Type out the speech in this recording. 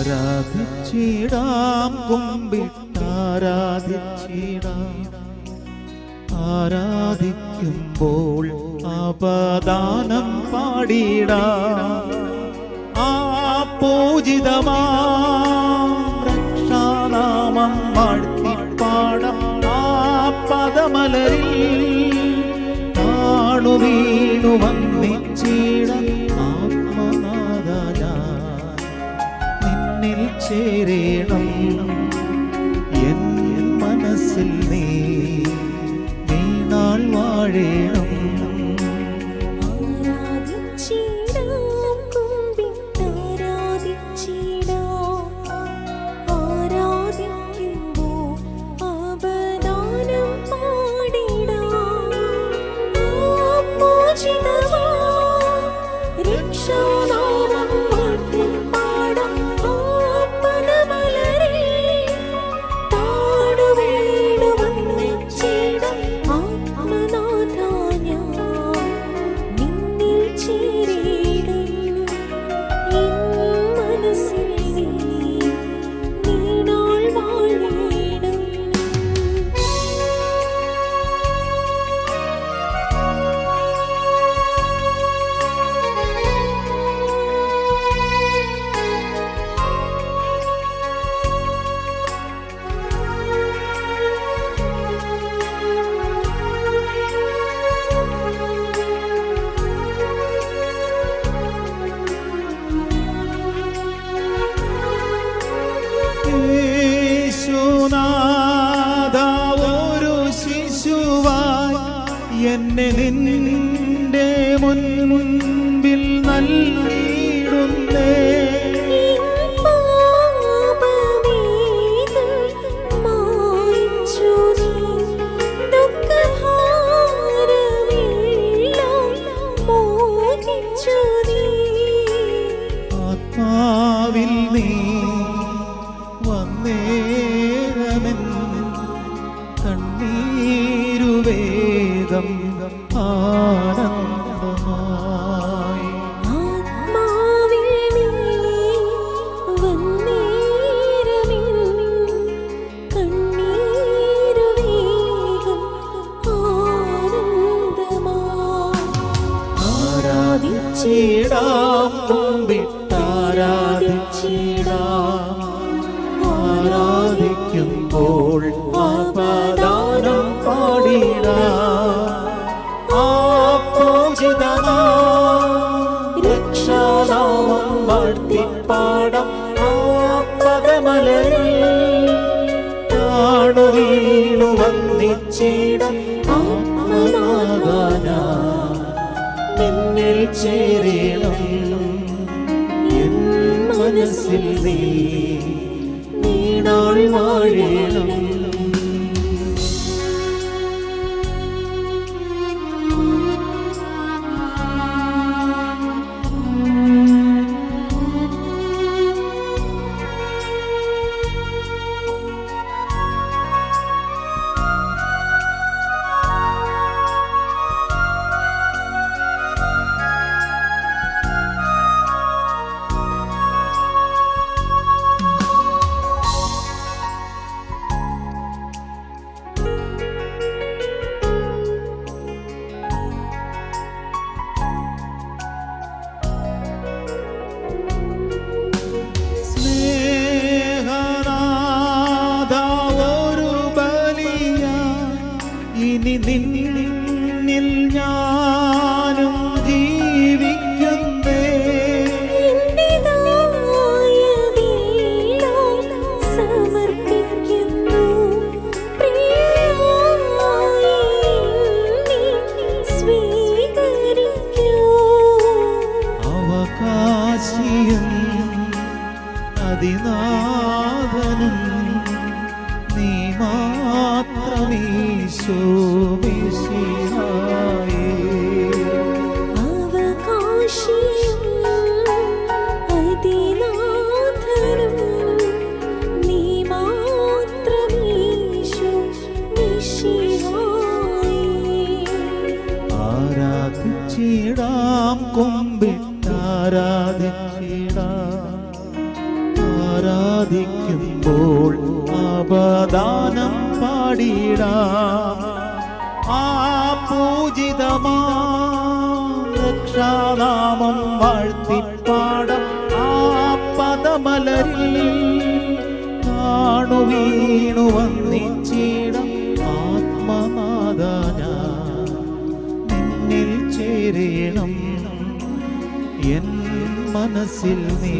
ആരാധിച്ചിടാം കുമ്പിട്ടാരാധിച്ചിടാം. ആരാധിക്കുമ്പോൾ അപദാനം പാടിടാം. ആ പൂജിതമാ രക്ഷാനാമം വാഴ്ത്തിപ്പാടാം. ആ പദമലരിൽ താണു വീണു വന്നിച്ചിടം ചേരേണം. എൻ മനസ്സിൽ എന്നെ നിന്റെ മുൻപിൽ നൽകിയിടുന്നേ. ആത്മാവിൽ നീ ആരാധിച്ചിടാം കുമ്പിട്ടാരാധിച്ചിടാം. ആരാധിക്കുമ്പോൾ ആപദാനം പാടിടാം രക്ഷാനാമം വാഴ്ത്തിപ്പാടാം ആ പദമലരിൽ താണു വീണു വന്നിച്ചിടം ആത്മനാഗാന നിന്നിൽ ചേരണം. എൻ മനസ്സിൽ നീ നീണാൾ വാഴേണം. ഇനി നിന്നിൽ ഞാനും ജീവിക്കുന്നേ. അതിനാഥനും മാത്രമീശോ മിശിഹായേ. അവകാശിയും അതിനാഥനും നീ മാത്രമീശോ മിശിഹായേ. ആരാധിച്ചിടാം കുമ്പിട്ടാരാധിച്ചിടാം ആരാധിക്കുമ്പോൾ അപദാനം പാടിടാം ആ പൂജിതമാ. രക്ഷാനാമം ആ പദമലരിൽ കാണു വീണു വന്നിച്ചിടം നിന്നിൽ ചേരണം. എൻ മനസ്സിൽ നീ